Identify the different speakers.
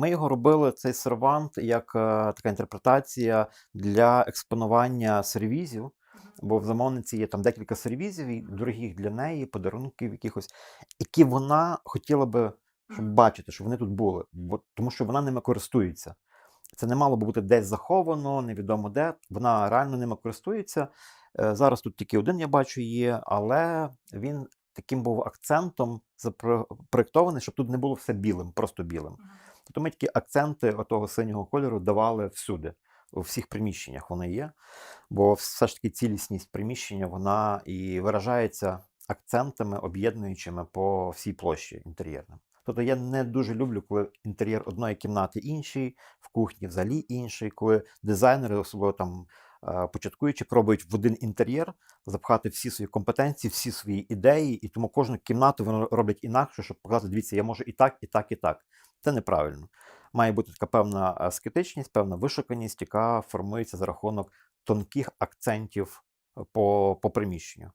Speaker 1: Ми його робили цей сервант як е, така інтерпретація для експонування сервізів. Бо в замовниці є там декілька сервізів, і дорогих для неї, подарунків якихось, які вона хотіла би щоб бачити, щоб вони тут були, бо тому що вона ними користується. Це не мало би бути десь заховано, невідомо де. Вона реально ними користується. Е, Зараз тут тільки один я бачу є, але він таким був акцентом запроєктований, щоб тут не було все білим, просто білим. Тобто ми такі акценти отого синього кольору давали всюди, у всіх приміщеннях вони є. Бо все ж таки цілісність приміщення вона і виражається акцентами, об'єднуючими по всій площі інтер'єрним. Тобто я не дуже люблю, коли інтер'єр одної кімнати інший, в кухні взагалі інший, коли дизайнери, особливо там е, початкуючи, пробують в один інтер'єр запхати всі свої компетенції, всі свої ідеї, і тому кожну кімнату вони роблять інакше, щоб показати, дивіться, я можу і так, і так, і так. Це неправильно. Має бути така певна аскетичність, певна вишуканість, яка формується за рахунок тонких акцентів е, по, по приміщенню.